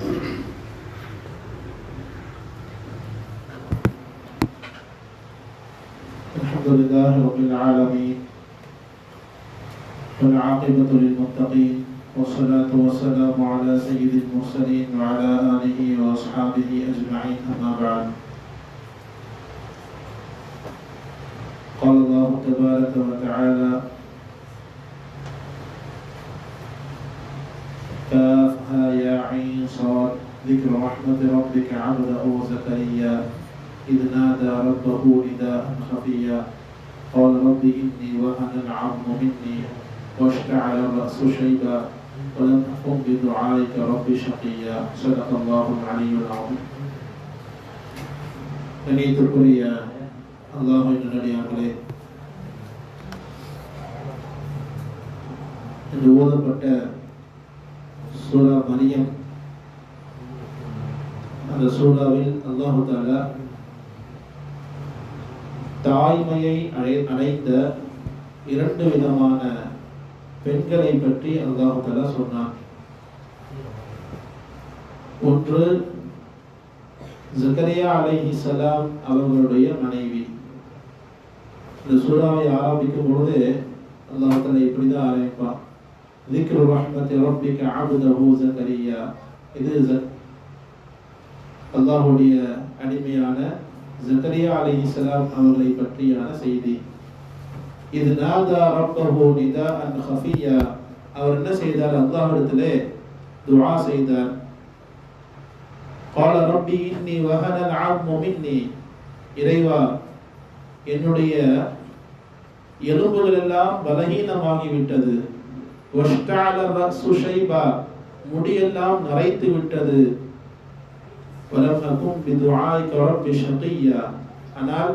الحمد لله رب العالمين والعاقبة للمتقين والصلاة والسلام على سيد المرسلين وعلى آله وأصحابه أجمعين أما بعد. قال الله تبارك وتعالى عين صاد ذكر رحمة ربك عبده زكريا إذ نادى ربه نداء خفيا قال رب إني وهن العظم مني واشتعل الرأس شيبا ولم أكن بدعائك رب شقيا صدق الله العلي العظيم கணியத்திற்குரிய அல்லாஹின் நல்லடியார்களே இன்று ஓதப்பட்ட சூரா மரியம். அந்த சூறாவில் அல்லாஹு தாலா தாய்மையை அடை அடைந்த இரண்டு விதமான பெண்களை பற்றி அல்லாஹு தாலா சொன்னான். ஒன்று ஜக்கரியா அலைஹி சலாம் அவர்களுடைய மனைவி. இந்த சூறாவை ஆரம்பிக்கும் பொழுது அல்லாஹு தாலா இப்படிதான் ஆரம்பிப்பான். ذكر رحمة ربك عبده زكريا இது அல்லாஹுடைய அடிமையான ஜக்கரியா அலைஹிஸ்ஸலாம் அவர்களை பற்றியான செய்தி இது நாதா ரப்பஹு நிதாஅன் ஹஃபியா அவர் என்ன செய்தார் அல்லாஹ்விடத்திலே துஆ செய்தார் قال ربي إني وهن العظم مني இறைவா என்னுடைய எலும்புகள் எல்லாம் பலகீனமாகிவிட்டது வஷ்டால ரஸு ஷைபா முடியெல்லாம் நரைத்து விட்டது. வலம் ஆனால்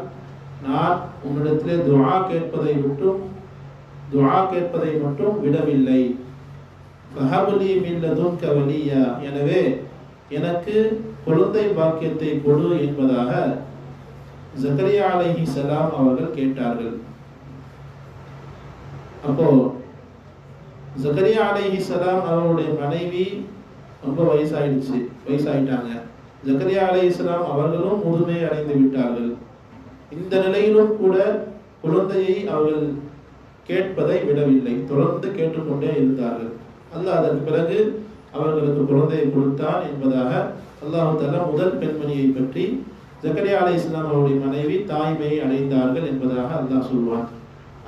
நான் உன்னிடத்திலே துவா கேட்பதை மட்டும் துவா கேட்பதை மட்டும் விடவில்லை. ஃபஹப்லி மின் கவலியா எனவே எனக்கு குழந்தை பாக்கியத்தை கொடு என்பதாக ஜக்கரியா அலஹி சலாம் அவர்கள் கேட்டார்கள். அப்போ ஜக்கரியா அலைஹி சலாம் அவருடைய மனைவி ரொம்ப வயசாயிடுச்சு வயசாயிட்டாங்க. ஜக்கரியா அலை இஸ்லாம் அவர்களும் முதுமை அடைந்து விட்டார்கள். இந்த நிலையிலும் கூட குழந்தையை அவர்கள் கேட்பதை விடவில்லை. தொடர்ந்து கேட்டுக்கொண்டே இருந்தார்கள். அல்லாஹ் அதற்கு பிறகு அவர்களுக்கு குழந்தையை கொடுத்தான் என்பதாக அல்லாஹு தலா முதல் பெண்மணியை பற்றி ஜக்கரியா அலை இஸ்லாம் அவருடைய மனைவி தாய்மையை அடைந்தார்கள் என்பதாக அல்லாஹ் சொல்வான்.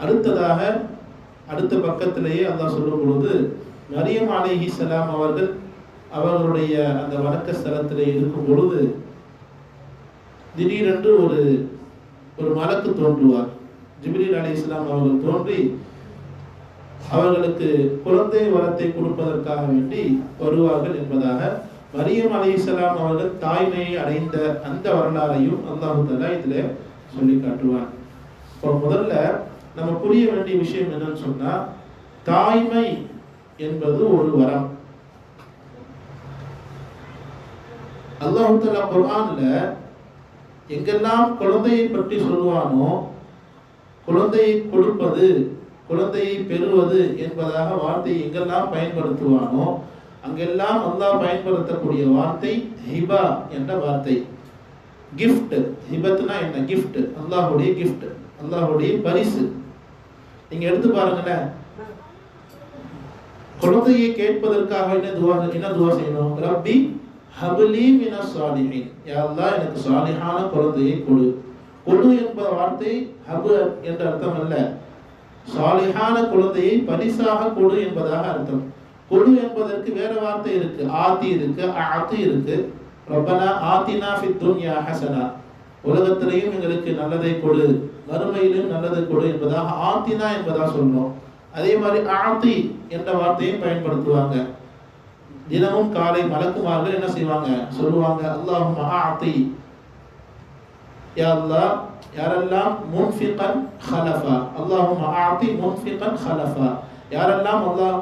அடுத்ததாக அடுத்த பக்கத்திலேயே அல்லாஹ் சொல்லும் பொழுது மரியம் அலேஹி சலாம் அவர்கள் அவர்களுடைய அந்த வணக்க ஸ்தலத்தில் இருக்கும் பொழுது திடீரென்று ஒரு ஒரு மலக்கு தோன்றுவார். ஜிப்ரீல் அலி இஸ்லாம் அவர்கள் தோன்றி அவர்களுக்கு குழந்தை வரத்தை கொடுப்பதற்காக வேண்டி வருவார்கள் என்பதாக மரியம் அலி இஸ்லாம் அவர்கள் தாய்மையை அடைந்த அந்த வரலாறையும் அல்லாஹு தலா இதில் சொல்லி காட்டுவார் இப்போ முதல்ல நம்ம புரிய வேண்டிய விஷயம் என்னன்னு சொன்னா தாய்மை என்பது ஒரு வரம். அல்லாஹுத்தலா குர்ஆன்ல எங்கெல்லாம் குழந்தையை பற்றி சொல்லுவானோ குழந்தையை கொடுப்பது குழந்தையை பெறுவது என்பதாக வார்த்தையை எங்கெல்லாம் பயன்படுத்துவானோ அங்கெல்லாம் அல்லாஹ் பயன்படுத்தக்கூடிய வார்த்தை ஹிபா என்ற வார்த்தை. கிஃப்ட் ஹிபத்னா என்ன? கிஃப்ட் அல்லாஹுடைய கிஃப்ட் அல்லாஹுடைய பரிசு. நீங்க எடுத்து பாருங்களேன். குழந்தையை கேட்பதற்காக என்ன துவா என்ன துவா செய்யணும்? ரப்பி ஹபலி மின சாலிஹின் யாரெல்லாம் எனக்கு சாலிஹான குழந்தையை கொடு. கொடு என்ப வார்த்தை ஹபு என்ற அர்த்தம் அல்ல. சாலிஹான குழந்தையை பரிசாக கொடு என்பதாக அர்த்தம். கொடு என்பதற்கு வேற வார்த்தை இருக்கு. ஆத்தி இருக்கு ஆத்தி இருக்கு. ரப்பனா ஆத்தினா ஃபி துன்யா ஹசனா. உலகத்திலையும் எங்களுக்கு நல்லதை கொடு வறுமையிலும் நல்லதை கொடு என்பதாக ஆத்தினா என்பதாக சொல்லணும் அதே மாதிரி ஆத்தி என்ற வார்த்தையும் பயன்படுத்துவாங்க. தினமும் காலை மலக்குமார்கள் என்ன செய்வாங்க? சொல்லுவாங்க அல்லாஹும் ஆத்தி. யா அல்லாஹ் யாரெல்லாம் முன்ஃபிகன் ஹலஃபா? அல்லாஹும் ஆத்தி முன்ஃபிகன் ஹலஃபா. யாரெல்லாம் அல்லாஹ்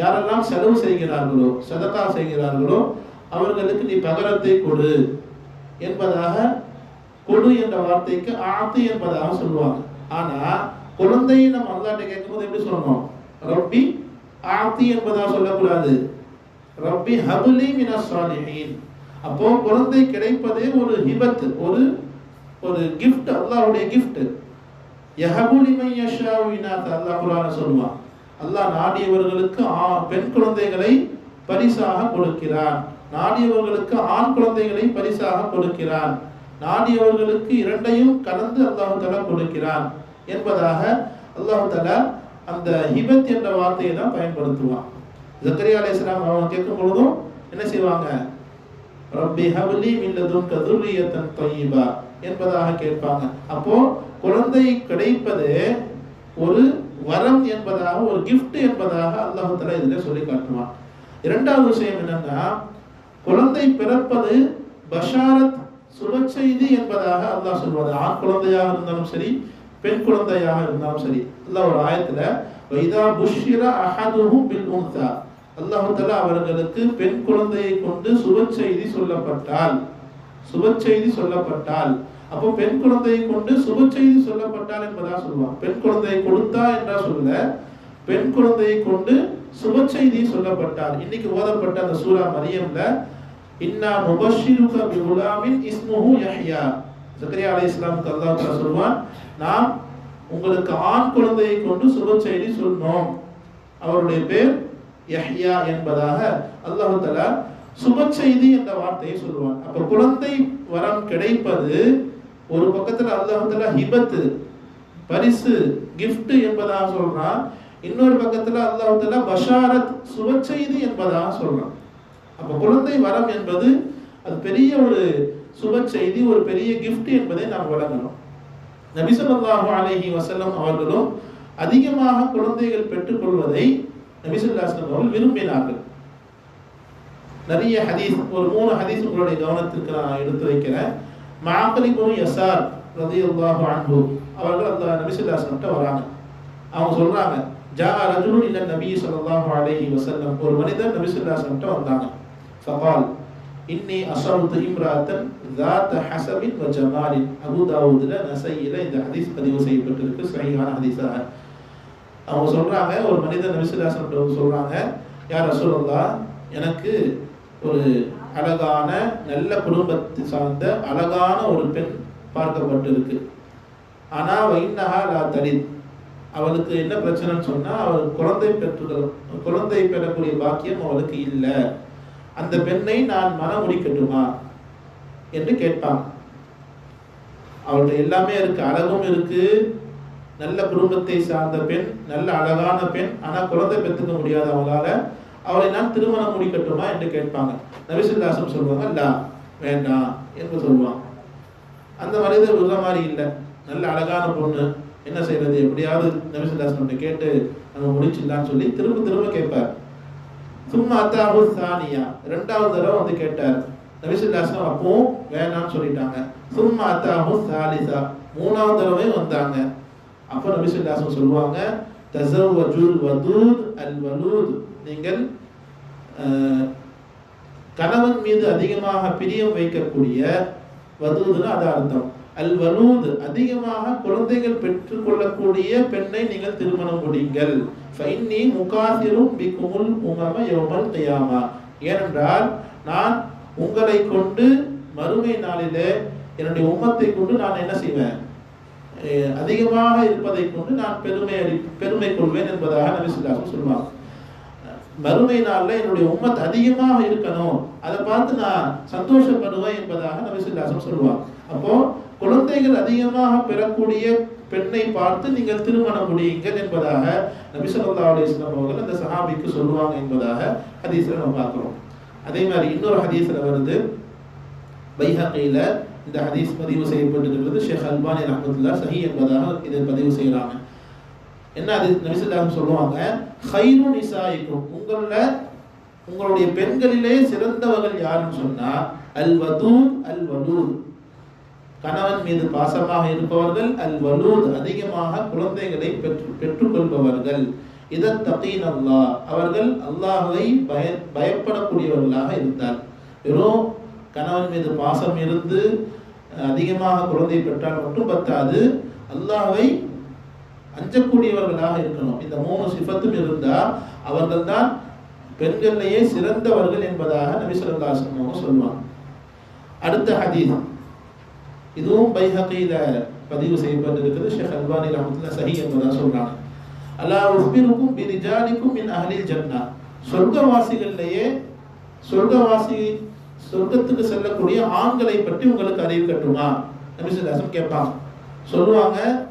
யாரெல்லாம் செலவு செய்கிறார்களோ சதக்கா செய்கிறார்களோ அவர்களுக்கு நீ பகரத்தை கொடு என்பதாக கொடு என்ற வார்த்தைக்கு ஆத்து என்பதாக சொல்லுவாங்க. ஆனா குழந்தையை நம்ம அல்லாட்ட கேட்கும்போது எப்படி சொல்லணும்? ரப்பி ஆத்தி என்பதாக சொல்லக்கூடாது. ரப்பி ஹபுலி மினஸ்வாலிஹீன் அப்போ குழந்தை கிடைப்பதே ஒரு ஹிபத் ஒரு ஒரு கிஃப்ட் அல்லாஹ்வுடைய கிஃப்ட் யஹபுலி மை யஷாஉ அல்லாஹ் குர்ஆன் சொல்லுவான். அல்லாஹ் நாடியவர்களுக்கு ஆ- பெண் குழந்தைகளை பரிசாக கொடுக்கிறான். நாடியவர்களுக்கு ஆண் குழந்தைகளை பரிசாக கொடுக்கிறான். நாடியவர்களுக்கு இரண்டையும் கலந்து அல்லாஹு தலா கொடுக்கிறான் என்பதாக அல்லாஹு தலா அந்த ஹிபத் என்ற வார்த்தையை தான் பயன்படுத்துவான். ஜக்கரியா அலைஹிஸ்ஸலாம் அவங்க கேட்கும் பொழுதும் என்ன செய்வாங்க? ரப்பி ஹவலி மில்லதும் கதுரியத்தன் தொய்பா என்பதாக கேட்பாங்க. அப்போ குழந்தை கிடைப்பது ஒரு வரம் என்பதாக ஒரு கிஃப்ட் என்பதாக அல்லாஹு தலா இதில் சொல்லி காட்டுவான். இரண்டாவது விஷயம் என்னன்னா குழந்தை பிறப்பது பஷாரத் சுபச்செய்தி என்பதாக அல்லாஹ் சொல்வது ஆண் குழந்தையாக இருந்தாலும் சரி பெண் குழந்தையாக இருந்தாலும் சரி அல்லாஹ் ஒரு ஆயத்துல வைதா புஷ்ஷிர அஹதுஹும் பில் உன்தா. அல்லாஹ் அவர்களுக்கு பெண் குழந்தையை கொண்டு சுபச்செய்தி சொல்லப்பட்டால் சுபச்செய்தி சொல்லப்பட்டால் அப்போ பெண் குழந்தையை கொண்டு சுபச்செய்தி சொல்லப்பட்டால் என்பதா சொல்லுவான் பெண் குழந்தையை கொடுத்தா என்றா சொல்ல பெண் குழந்தையை கொண்டு சுபச்செய்தி சொல்லப்பட்டால். இன்னைக்கு ஓதப்பட்ட அந்த சூரா மரியம்ல இன்னா முபஷிருக பி குலாமின் இஸ்முஹு யஹ்யா ஜக்கரியா அலைஹிஸ்ஸலாமுக்கு அல்லாஹ் தஆலா சொல்வான் நாம் உங்களுக்கு ஆண் குழந்தையை கொண்டு சுபச்செய்தி சொன்னோம். அவருடைய பேர் யஹ்யா என்பதாக அல்லாஹ் தஆலா சுப செய்தி என்ற வார்த்தையை சொல்லுவான் அப்ப குழந்தை வரம் கிடைப்பது ஒரு பக்கத்துல அல்லாஹ் தஆலா ஹிபத்து பரிசு கிஃப்ட் என்பதாக சொல்றான். இன்னொரு பக்கத்துல அல்லாஹ் தஆலா பஷாரத் சுப செய்தி என்பதாக சொல்றான். அப்போ குழந்தை வரம் என்பது அது பெரிய ஒரு சுப செய்தி ஒரு பெரிய கிஃப்ட் என்பதை நாம் வழங்கணும். நபிசல்லாஹு அலஹி வசல்லம் அவர்களும் அதிகமாக குழந்தைகள் பெற்றுக்கொள்வதை நபிசுல்லாஸ்லம் அவர்கள் விரும்பினார்கள். நிறைய ஹதீஸ் ஒரு மூணு ஹதீஸ் உங்களுடைய கவனத்திற்கு நான் எடுத்து வைக்கிறேன். மாக்கலி எஸ்ஆர் ரதி அல்லாஹு அன்பு அவர்கள் அந்த நபிசுல்லாஸ்லம்கிட்ட வராங்க. அவங்க சொல்றாங்க ஜா ரஜுலுன் இல்ல நபி சொல்லாஹு அலஹி வசல்லம் ஒரு மனிதர் நபிசுல்லாஸ்லம்கிட்ட வந்தாங்க. ஃபகால் இன்னி அசருத்து இம்ராத்தன் ذات حسب وجمال அபூ தாவூதுல நசையில இந்த ஹதீஸ் பதிவு செய்யப்பட்டிருக்கு சஹீஹான ஹதீஸாக அவங்க சொல்றாங்க ஒரு மனிதர் நபி ஸல்லல்லாஹு அலைஹி வஸல்லம் சொல்றாங்க யார் ரசூலுல்லாஹ் எனக்கு ஒரு அழகான நல்ல குடும்பத்தை சார்ந்த அழகான ஒரு பெண் பார்க்கப்பட்டிருக்கு ஆனா வைன்னஹா லா தலித் அவளுக்கு என்ன பிரச்சனைன்னு சொன்னா அவள் குழந்தை பெற்று குழந்தை பெறக்கூடிய பாக்கியம் அவளுக்கு இல்லை அந்த பெண்ணை நான் மனம் முடிக்கட்டுமா என்று கேட்பான். அவள்கிட்ட எல்லாமே இருக்கு. அழகும் இருக்கு. நல்ல குடும்பத்தை சார்ந்த பெண் நல்ல அழகான பெண் ஆனால் குழந்தை பெற்றுக்க முடியாத அவங்களால அவளை நான் திருமணம் முடிக்கட்டுமா என்று கேட்பாங்க. நபிசுல்லாசம் சொல்லுவாங்க இல்ல வேண்டாம் என்று சொல்லுவான் அந்த மனிதர் விடுற மாதிரி இல்லை. நல்ல அழகான பொண்ணு என்ன செய்யறது எப்படியாவது நபிசுல்லாசன் கேட்டு நம்ம முடிச்சிடலாம்னு சொல்லி திரும்ப திரும்ப கேட்பார். சும்மா அத்தாஹு சானியா. ரெண்டாவது தடவை வந்து கேட்டார். நபிசுல்லாசம் அப்பவும் வேணாம்னு சொல்லிட்டாங்க. சும்மா அத்தாஹு சாலிசா. மூணாவது தடவை வந்தாங்க. அப்போ நபிசுல்லாசம் சொல்லுவாங்க தசவஜுல் வதூத் அல் வலூத். நீங்கள் கணவன் மீது அதிகமாக பிரியம் வைக்கக்கூடிய வதூதுன்னு அது அர்த்தம் அல் வலூத் அதிகமாக குழந்தைகள் பெற்றுக்கொள்ளக்கூடிய பெண்ணை நீங்கள் திருமணம் முடிங்கள் ஃபைன்னி முகாசிரும் பிகுமுல் உமம யோமல் தயாமா ஏனென்றால் நான் உங்களை கொண்டு மறுமை நாளிலே என்னுடைய உம்மத்தை கொண்டு நான் என்ன செய்வேன்? அஹ் அதிகமாக இருப்பதை கொண்டு நான் பெருமை அடி பெருமை கொள்வேன் என்பதாக நபி ஸல்லல்லாஹு சொல்லுவாங்க மறுமை நாளில் என்னுடைய உம்மத் அதிகமாக இருக்கணும். அதை பார்த்து நான் சந்தோஷப்படுவேன் என்பதாக நபி ஸல்லல்லாஹு சொல்லுவாங்க அப்போ குழந்தைகள் அதிகமாக பெறக்கூடிய பெண்ணை பார்த்து நீங்கள் திருமணம் முடியுங்கள் என்பதாக நபி ஸல்லல்லாஹு அலைஹி அவர்கள் அந்த சஹாபிக்கு சொல்லுவாங்க என்பதாக ஹதீஸ்ல நம்ம பார்க்குறோம். அதே மாதிரி இன்னொரு ஹதீஸ்ல வருது. பைஹகையில இந்த ஹதீஸ் பதிவு செய்யப்பட்டிருக்கிறது. ஷேக் அல்பானி ரஹமத்துல்லா சஹி என்பதாக இதை பதிவு செய்கிறாங்க. என்ன அது? நபிசுல்லாம் சொல்லுவாங்க ஹைரு நிசாயிக்கும். உங்களில் உங்களுடைய பெண்களிலே சிறந்தவர்கள் யாருன்னு சொன்னா அல் வதூத் அல் கணவன் மீது பாசமாக இருப்பவர்கள் அல் வலூத் அதிகமாக குழந்தைகளை பெற்று பெற்றுக்கொள்பவர்கள். இதன் தகீன் அல்லாஹ் அவர்கள் அல்லாஹை பய பயப்படக்கூடியவர்களாக இருந்தார். வெறும் கணவன் மீது பாசம் இருந்து அதிகமாக குழந்தை பெற்றால் மட்டும் பத்தாது. அல்லாஹை அஞ்சக்கூடியவர்களாக இருக்கணும். இந்த மூணு சிஃபத்தும் இருந்தால் அவர்கள் தான் பெண்கள்லேயே சிறந்தவர்கள் என்பதாக நபி ஸல்லல்லாஹு அவங்க சொல்லுவாங்க அடுத்த ஹதீஸ். இதுவும் பைஹகில பதிவு செய்யப்பட்டிருக்கிறது. ஷேக் அல்பானி ரஹமத்துல்லாஹி சஹி என்பதாக சொல்றாங்க. அல்லா உப்பிருக்கும் பிரிஜாலிக்கும் என் அகலில் ஜன்னா. சொர்க்கவாசிகள்லேயே சொர்க்கவாசி சொர்க்கத்துக்கு செல்லக்கூடிய ஆண்களை பற்றி உங்களுக்கு அறிவு கட்டுமா? நபிசுல்லாசம் கேட்பாங்க. சொல்லுவாங்க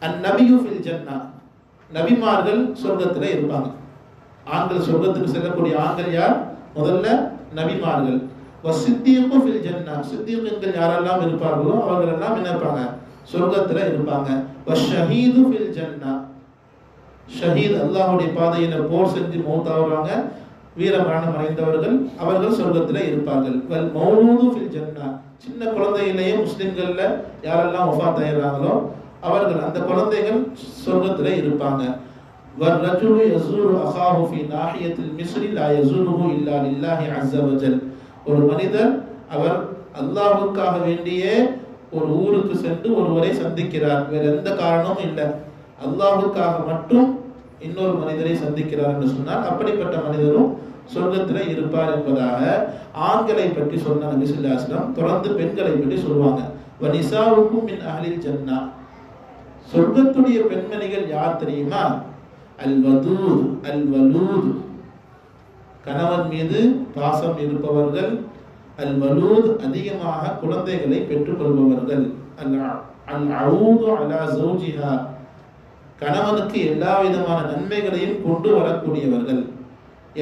அந்நபியு ஃபில் ஜன்னா. நபிமார்கள் சொர்க்கத்தில் இருப்பாங்க. ஆண்கள் சொர்க்கத்துக்கு செல்லக்கூடிய ஆண்கள் யார்? முதல்ல நபிமார்கள். வசித்தியக்கும் ஃபில் ஜென்னா. சித்தியங்கள் யாரெல்லாம் இருப்பார்களோ அவர்கள் எல்லாம் என்ன இருப்பாங்க? சொர்க்கத்தில் இருப்பாங்க. வஷஹீது ஃபில் ஜென்னா. ஷஹீத் அல்லாஹுடைய பாதையில் போர் செஞ்சு மௌத்தாகிறாங்க வீரமரணம் அடைந்தவர்கள் அவர்கள் சொர்க்கத்தில் இருப்பார்கள். வல் மௌலூது ஃபில் ஜென்னா. சின்ன குழந்தையிலேயே முஸ்லிம்களில் யாரெல்லாம் ஒஃபாத் ஆயிடுறாங்களோ அவர்கள் அந்த குழந்தைகள் சொர்க்கத்தில் இருப்பாங்க. வர் ரஜுலு யசூரு அஹாஹு ஃபி நாஹியத்தில் மிஸ்ரி லா யசூருஹு இல்லா இல்லாஹி அஸ்ஸ வஜல். ஒரு மனிதர் அவர் அல்லாஹுக்காக வேண்டியே ஒரு ஊருக்கு சென்று ஒருவரை சந்திக்கிறார். வேற எந்த காரணமும் இல்லை. அல்லாஹுக்காக மட்டும் இன்னொரு மனிதரை சந்திக்கிறார் என்று சொன்னால் அப்படிப்பட்ட மனிதரும் சொர்க்கத்தில் இருப்பார் என்பதாக ஆண்களை பற்றி சொன்ன நபிசுல்லாஸ்லாம் தொடர்ந்து பெண்களை பற்றி சொல்லுவாங்க. வனிசாவுக்கும் மின் அகலில் ஜன்னா. சொர்க்கத்துடைய பெண்மணிகள் யார் தெரியுமா? அல் வதூத் அல் வலூத் கணவன் மீது பாசம் இருப்பவர்கள் அல் வலூத் அதிகமாக குழந்தைகளை பெற்றுக்கொள்பவர்கள். அல் அல் அவுது அலா ஜோஜிஹா கணவனுக்கு எல்லா விதமான நன்மைகளையும் கொண்டு வரக்கூடியவர்கள்.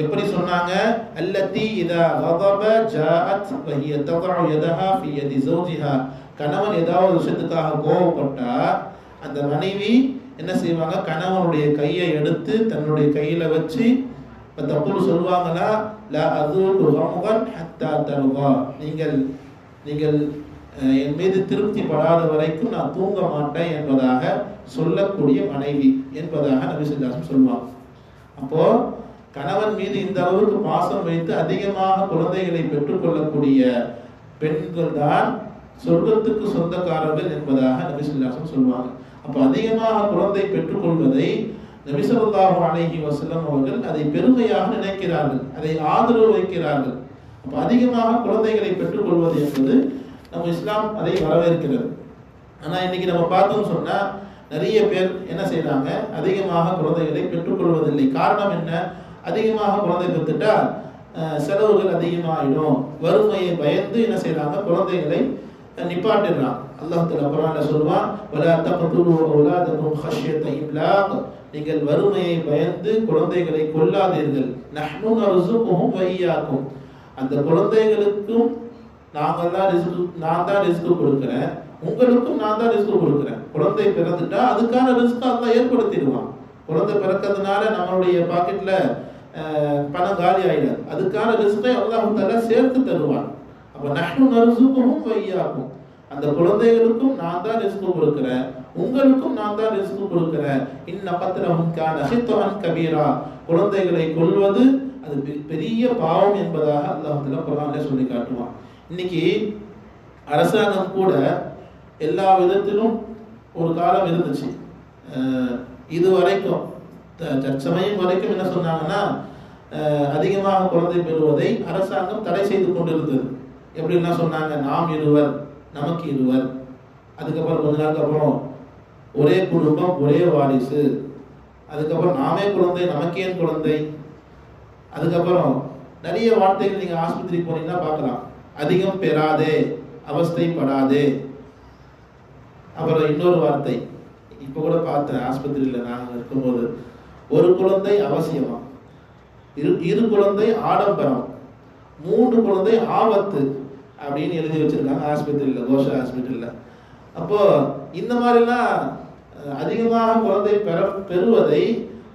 எப்படி சொன்னாங்க? அல்லத்தி இதா கதப ஜாஅத் வஹிய ததஉ யதஹா ஃபி யதி ஜௌஜிஹா கணவன் ஏதாவது விஷயத்துக்காக கோபப்பட்டா அந்த மனைவி என்ன செய்வாங்க? கணவனுடைய கையை எடுத்து தன்னுடைய கையில வச்சு தப்புன்னு சொல்லுவாங்களா? லா அதுக்கு ரமகன் ஹத்தா தருவா நீங்கள் நீங்கள் என் மீது திருப்தி படாத வரைக்கும் நான் தூங்க மாட்டேன் என்பதாக சொல்லக்கூடிய மனைவி என்பதாக நபிசுல்லாசம் சொல்லுவாங்க அப்போ கணவன் மீது இந்த அளவுக்கு பாசம் வைத்து அதிகமாக குழந்தைகளை பெற்றுக்கொள்ளக்கூடிய பெண்கள் தான் சொர்க்கத்துக்கு சொந்தக்காரர்கள் என்பதாக நபிசுல்லாசம் சொல்லுவாங்க அப்போ அதிகமாக குழந்தை பெற்றுக்கொள்வதை நபி ஸல்லல்லாஹு அலைஹி அவர்கள் அதை பெருமையாக நினைக்கிறார்கள் அதை ஆதரவு வைக்கிறார்கள். அப்போ அதிகமாக குழந்தைகளை பெற்றுக்கொள்வது என்பது நம்ம இஸ்லாம் அதை வரவேற்கிறது. ஆனால் இன்னைக்கு நம்ம பார்த்தோம்னு சொன்னால் நிறைய பேர் என்ன செய்கிறாங்க அதிகமாக குழந்தைகளை பெற்றுக்கொள்வதில்லை. காரணம் என்ன? அதிகமாக குழந்தை பெற்றுட்டா செலவுகள் அதிகமாகிடும் வறுமையை பயந்து என்ன செய்கிறாங்க குழந்தைகளை அஹ், நிப்பாட்டிடுறான் அல்லாஹ் குரான்ல குர்ஆன்ல சொல்லுவான் வலா தக்துலு அவுலாதக்கும் ஹஷ்யத இம்லாக் நீங்கள் வறுமையை பயந்து குழந்தைகளை கொல்லாதீர்கள் நஹ்னு நர்சுகுஹும் வ அந்த குழந்தைகளுக்கும் நாங்கள் தான் ரிஸ்க் நான் தான் ரிஸ்க் கொடுக்குறேன் உங்களுக்கும் நான் தான் ரிஸ்க் கொடுக்குறேன் குழந்தை பிறந்துட்டா அதுக்கான ரிஸ்க் அல்லாஹ் ஏற்படுத்திடுவான் குழந்தை பிறக்கிறதுனால நம்மளுடைய பாக்கெட்ல பணம் காலி ஆயிடாது அதுக்கான ரிஸ்கை அல்லாஹ் தஆலா சேர்த்து தருவான்? அப்ப நஷ்டம் நர்சுகுஹும் வ அந்த குழந்தைகளுக்கும் நான் தான் ரிஸ்க் கொடுக்கிறேன். உங்களுக்கும் நான் தான் ரிஸ்க் கொடுக்கிறேன். இன்ன பத்திரஹும் கான கபீரா. குழந்தைகளை கொல்வது அது பெ- பெரிய பாவம் என்பதாக அல்லாஹ் தஆலா சொல்லி காட்டுவான். இன்னைக்கு அரசாங்கம் கூட எல்லா விதத்திலும் ஒரு காலம் இருந்துச்சு. இது வரைக்கும் த- தற்சமயம் வரைக்கும் என்ன சொன்னாங்கன்னா அதிகமாக குழந்தை பெறுவதை அரசாங்கம் தடை செய்து கொண்டிருந்தது. எப்படின்னா சொன்னாங்க நாம் இருவர் நமக்கு இருவர். அதுக்கப்புறம் கொஞ்ச நாளுக்கு அப்புறம் ஒரே குடும்பம் ஒரே வாரிசு. அதுக்கப்புறம் நாமே குழந்தை நமக்கே குழந்தை? அதுக்கப்புறம் நிறைய வார்த்தைகள் நீங்கள் ஆஸ்பத்திரிக்கு போனீங்கன்னா பார்க்கலாம். அதிகம் பெறாதே அவஸ்தைப்படாதே. அப்புறம் இன்னொரு வார்த்தை இப்போ கூட பார்த்தேன் ஆஸ்பத்திரியில் நாங்கள் இருக்கும்போது ஒரு குழந்தை அவசியமா? இரு இரு குழந்தை ஆடம்பரம் மூன்று குழந்தை ஆபத்து. அப்படின்னு எழுதி வச்சிருக்காங்க. ஹாஸ்பிட்டலில் கோஷ ஹாஸ்பிட்டலில் அப்போ இந்த மாதிரிலாம் அதிகமாக குழந்தை பெற பெறுவதை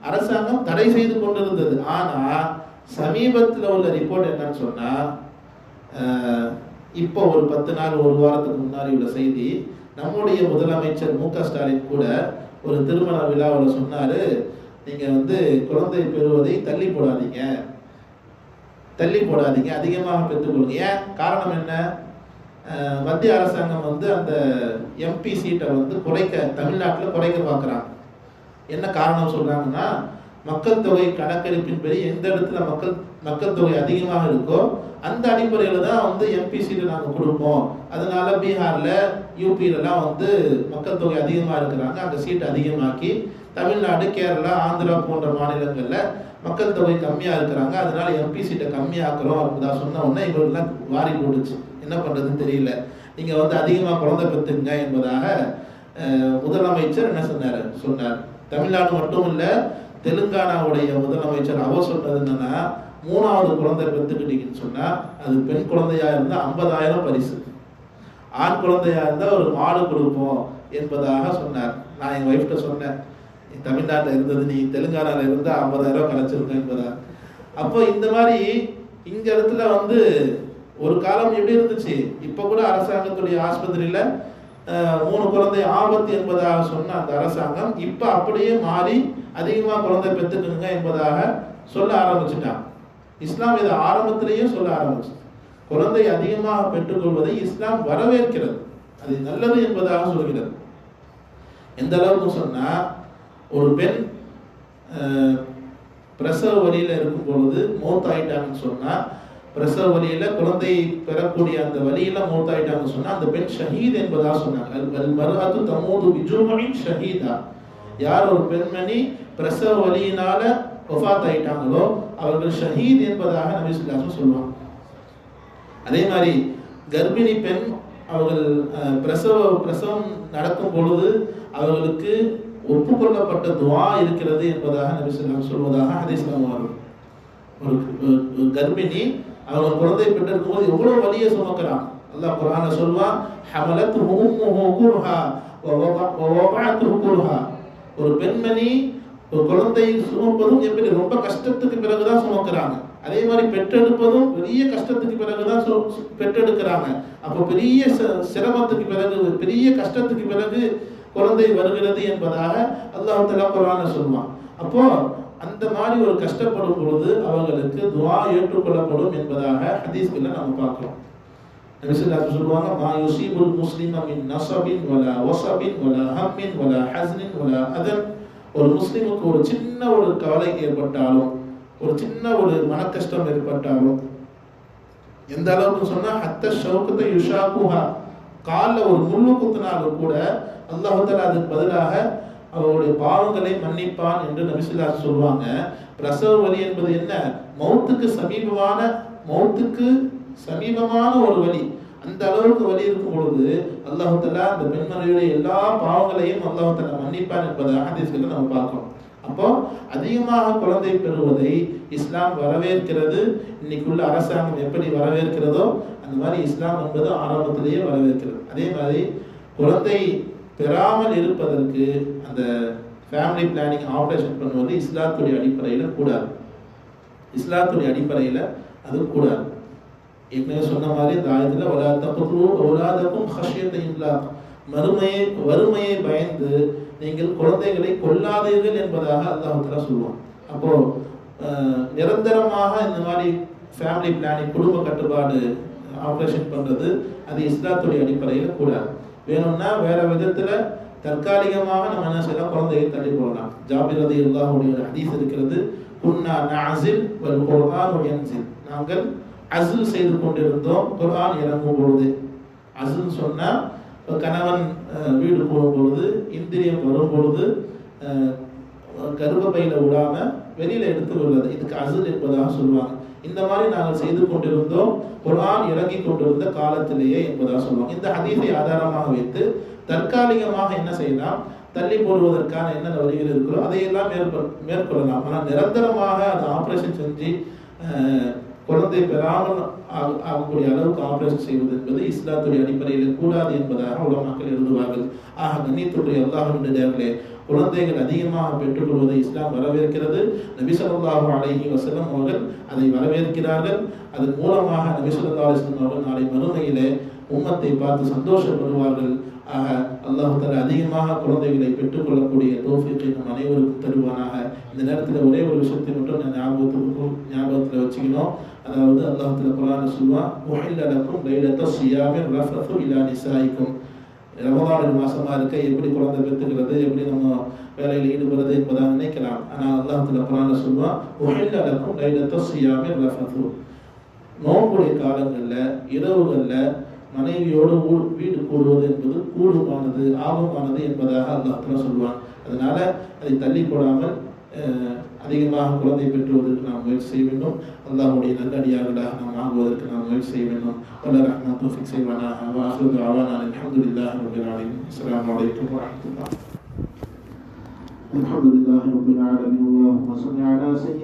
அரசாங்கம் தடை செய்து கொண்டிருந்தது. ஆனால் சமீபத்தில் உள்ள ரிப்போர்ட் என்னன்னு சொன்னால் இப்போ ஒரு பத்து நாள் ஒரு வாரத்துக்கு முன்னாடி உள்ள செய்தி நம்முடைய முதலமைச்சர் மு க ஸ்டாலின் கூட ஒரு திருமண விழாவில் சொன்னார் நீங்கள் வந்து குழந்தை பெறுவதை தள்ளி போடாதீங்க. தள்ளி போடாதீங்க அதிகமாக பெற்றுக்கொள்ளுங்க ஏன்? காரணம் என்ன? மத்திய அரசாங்கம் வந்து அந்த எம்பி சீட்டை வந்து குறைக்க தமிழ்நாட்டில் குறைக்க பார்க்குறாங்க. என்ன காரணம் சொல்கிறாங்கன்னா மக்கள் தொகை கணக்கெடுப்பின்படி எந்த இடத்துல மக்கள் மக்கள் தொகை அதிகமாக இருக்கோ அந்த அடிப்படையில் தான் வந்து எம்பி சீட்டை நாங்கள் கொடுப்போம். அதனால பீகாரில் யூபியிலலாம் வந்து மக்கள் தொகை அதிகமாக இருக்கிறாங்க. அங்கே சீட் அதிகமாக்கி தமிழ்நாடு கேரளா ஆந்திரா போன்ற மாநிலங்களில் மக்கள் தொகை கம்மியாக இருக்கிறாங்க அதனால எம்பி சீட்டை கம்மியாக்குறோம் அப்படிதான் சொன்ன உடனே இவர்கள்லாம் வாரி போட்டுச்சு. என்ன பண்ணுறதுன்னு தெரியல. நீங்கள் வந்து அதிகமாக குழந்தை பெற்றுங்க என்பதாக முதலமைச்சர் என்ன சொன்னார்? சொன்னார். தமிழ்நாடு மட்டும் இல்லை தெலுங்கானாவுடைய முதலமைச்சர் அவர் சொன்னது என்னன்னா மூணாவது குழந்தை பெற்றுக்கிட்டீங்கன்னு சொன்னால் அது பெண் குழந்தையா இருந்தால் ஐம்பதாயிரம் பரிசு. ஆண் குழந்தையா இருந்தால் ஒரு மாடு கொடுப்போம் என்பதாக சொன்னார். நான் எங்கள் ஒய்ஃப்ட்ட சொன்னேன். தமிழ்நாட்டில் இருந்தது நீ தெலுங்கானால இருந்தா ஐம்பதாயிரம் கிடைச்சிருக்க என்பதா அப்போ இந்த மாதிரி இங்க இடத்துல வந்து ஒரு காலம் எப்படி இருந்துச்சு? இப்ப கூட அரசாங்கத்துடைய ஆஸ்பத்திரியில மூணு குழந்தை ஆபத்து என்பதாக சொன்ன அந்த அரசாங்கம் இப்ப அப்படியே மாறி அதிகமா குழந்தை பெற்றுக்கணுங்க என்பதாக சொல்ல ஆரம்பிச்சுட்டான். இஸ்லாம் இதை ஆரம்பத்திலேயே சொல்ல ஆரம்பிச்சு. குழந்தை அதிகமாக பெற்றுக்கொள்வதை இஸ்லாம் வரவேற்கிறது. அது நல்லது என்பதாக சொல்கிறது. எந்த அளவுக்கு சொன்னா ஒரு பெண் பிரசவ வழியில் இருக்கும் பொழுது மூத்தாயிட்டாங்கன்னு சொன்னா பிரசவ வழியில் குழந்தை பெறக்கூடிய அந்த வழியில் மூத்தாயிட்டாங்கன்னு சொன்னா அந்த பெண் ஷஹீத் என்பதா சொன்னாங்க. அல்- அல் மர்ஹத்து ஷஹீதா. யார் ஒரு பெண்மணி பிரசவ வழியினால ஒஃபாத் ஆயிட்டாங்களோ அவர்கள் ஷஹீத் என்பதாக நபி சொல்லாசம் சொல்லுவாங்க அதே மாதிரி கர்ப்பிணி பெண் அவர்கள் பிரசவ பிரசவம் நடக்கும் பொழுது அவர்களுக்கு ஒப்புக்கொள்ளப்பட்ட துவா இருக்கிறது என்பதாக நபி சொல்லாம் சொல்வதாக ஹதீஸ்ல வரும் ஒரு கர்ப்பிணி அவங்க குழந்தை பெற்றிருக்கும் போது எவ்வளவு வலியை சுமக்கிறான்? அல்லாஹ் குரான சொல்வான் ஹமலத் உம்முஹு குர்ஹா குர்ஹா. ஒரு பெண்மணி ஒரு குழந்தையை சுமப்பதும் எப்படி? ரொம்ப கஷ்டத்துக்கு பிறகுதான் சுமக்கிறாங்க. அதே மாதிரி பெற்றெடுப்பதும் பெரிய கஷ்டத்துக்கு பிறகுதான் பெற்றெடுக்கிறாங்க. அப்போ பெரிய ச- சிரமத்துக்கு பிறகு பெரிய கஷ்டத்துக்கு பிறகு குழந்தை வருகிறது என்பதாக அல்லாஹ் குரான சொல்லுவான். அப்போ அந்த மாதிரி ஒரு கஷ்டப்படும் பொழுது அவர்களுக்கு துவா ஏற்றுக்கொள்ளப்படும் என்பதாக ஹதீஸ்களை நம்ம பார்க்கிறோம். சொல்லுவாங்க மா யுஸீபுல் முஸ்லிம மின் நஸபின் வலா வஸபின் வலா ஹம்மின் வலா ஹஸ்னின் வலா அதன். ஒரு முஸ்லிமுக்கு ஒரு சின்ன ஒரு கவலை ஏற்பட்டாலும் ஒரு சின்ன ஒரு மன கஷ்டம் ஏற்பட்டாலும் எந்த அளவுக்கு சொன்னா ஹத்த யுஷா குஹா காலில் ஒரு முள்ளு குத்தினாலும் கூட அல்லாஹ் அதுக்கு பதிலாக அவருடைய பாவங்களை மன்னிப்பான் என்று நபிசுல்லா சொல்லுவாங்க பிரசவ வலி என்பது என்ன? மௌத்துக்கு சமீபமான மௌத்துக்கு சமீபமான ஒரு வலி. அந்த அளவுக்கு வலி இருக்கும் பொழுது அல்லாஹ் அந்த பெண்மணியுடைய எல்லா பாவங்களையும் அல்லாஹ் மன்னிப்பான் என்பதாக ஹதீஸ்களை நம்ம பார்க்கிறோம். அப்போ அதிகமாக குழந்தை பெறுவதை இஸ்லாம் வரவேற்கிறது. இன்னைக்குள்ள அரசாங்கம் எப்படி வரவேற்கிறதோ அந்த மாதிரி இஸ்லாம் என்பது ஆரம்பத்திலேயே வரவேற்கிறது. அதே மாதிரி குழந்தை பெறாமல் இருப்பதற்கு அந்த ஃபேமிலி பிளானிங் ஆப்ரேஷன் பண்ணுவது இஸ்லாத்துடைய அடிப்படையில் கூடாது. இஸ்லாத்துடைய அடிப்படையில் அது கூடாது. ஏற்கனவே சொன்ன மாதிரி இந்த ஆயத்தில் வலா தப்பத்துரு ஒலாதக்கும் ஹஷியத்தை இம்லாக் மறுமையை வறுமையை பயந்து நீங்கள் குழந்தைகளை கொல்லாதீர்கள் என்பதாக அல்லாஹால சொல்லுவான். அப்போ நிரந்தரமாக இந்த மாதிரி ஃபேமிலி பிளானிங் குடும்ப கட்டுப்பாடு ஆப்ரேஷன் பண்ணுறது அது இஸ்லாத்துடைய அடிப்படையில் கூடாது. வேணும்னா வேற விதத்தில் தற்காலிகமாக நம்ம என்ன செய்யலாம்? குழந்தையை தள்ளி போடலாம். ஜாபிர் ரதி அல்லாஹுடைய ஹதீஸ் இருக்கிறது குன்னா நாசில் வல் குர்ஆன் யன்சில் நாங்கள் அசுல் செய்து கொண்டிருந்தோம் குர்ஆன் இறங்கும் பொழுது. அஸ்ல் சொன்னால் கணவன் வீடு போகும் பொழுது இந்திரியம் வரும் பொழுது கருவப்பையில் கர்ப்பப்பையில விடாம வெளியில எடுத்து கொள்வது இதுக்கு அசுல் என்பதாக சொல்லுவாங்க. இந்த மாதிரி நாங்கள் செய்து கொண்டிருந்தோம். குரான் இறங்கி கொண்டிருந்த காலத்திலேயே என்பதாக சொல்லுவாங்க. இந்த ஹதீஸை ஆதாரமாக வைத்து தற்காலிகமாக என்ன செய்யலாம்? தள்ளி போடுவதற்கான என்னென்ன வழிகள் இருக்கிறோ அதையெல்லாம் மேற்கொள் மேற்கொள்ளலாம். ஆனால் நிரந்தரமாக அதை ஆப்ரேஷன் செஞ்சு குழந்தை பெறாமல் ஆக- ஆகக்கூடிய அளவுக்கு ஆபரேஷன் செய்வது என்பது இஸ்லாத்துடைய அடிப்படையில் கூடாது என்பதாக உலமாக்கள் எழுதுவார்கள். ஆக கண்ணியத்துடைய நேரங்களே குழந்தைகள் அதிகமாக பெற்றுக்கொள்வதை இஸ்லாம் வரவேற்கிறது. நபிசல்லாஹு ஸல்லல்லாஹு அலைஹி அவர்கள் அதை வரவேற்கிறார்கள். அதன் மூலமாக நபிசல்லா அலிஸ்லாம் அவர்கள் நாளை மறுமையிலே உம்மத்தை பார்த்து சந்தோஷப்படுவார்கள். ஆக அல்லாஹ் அதிகமாக குழந்தைகளை பெற்றுக்கொள்ளக்கூடிய தௌஃபீக்கை நம் அனைவருக்கும் தருவானாக. இந்த நேரத்தில் ஒரே ஒரு விஷயத்தை மட்டும் நான் ஞாபகத்துக்கு ஞாபகத்தில் வச்சுக்கணும். அதாவது அல்லாஹத்தில் குரான் சொல்லுவான் சொல்வான் அடக்கும் லக்கும் லைலத்த ஸியாமிர் ரஃபத்து இலா நிசாயிக்கும் ரமதானின் மாசமா இருக்க எப்படி குழந்தை பெற்றுக்கிறது எப்படி நம்ம வேலையில் ஈடுபடுறது என்பதாக நினைக்கலாம். ஆனால் அல்லாஹத்தில் குரான் சொல்லுவான் உஹில்லலக்கும் லைலத்த சியாமி ரஃபது நோம்புடைய காலங்களில் இரவுகளில் மனைவியோடு ஊ- வீடு கூடுவது என்பது கூடுமானது ஆபமானது என்பதாக அல்லாஹ் சொல்லுவான் அதனால அதை தள்ளி போடாமல் அஹ், அதிகமாக குழந்தை பெற்றுவதற்கு நாம் முயற்சி செய்ய வேண்டும் அல்லாஹ்வுடைய நல்லடியார்களாக நாம் ஆகுவதற்கு நாம் முயற்சி செய்ய வேண்டும் வல்ல ரஹ்மான் தௌஃபிக் செய்வானாக வாஹிரு தஅவானா அல்ஹம்துலில்லாஹி ரப்பில் ஆலமீன் அஸ்ஸலாமு அலைக்கும் வரஹ்மத்துல்லாஹ் الحمد لله رب العالمين اللهم صل على سيدنا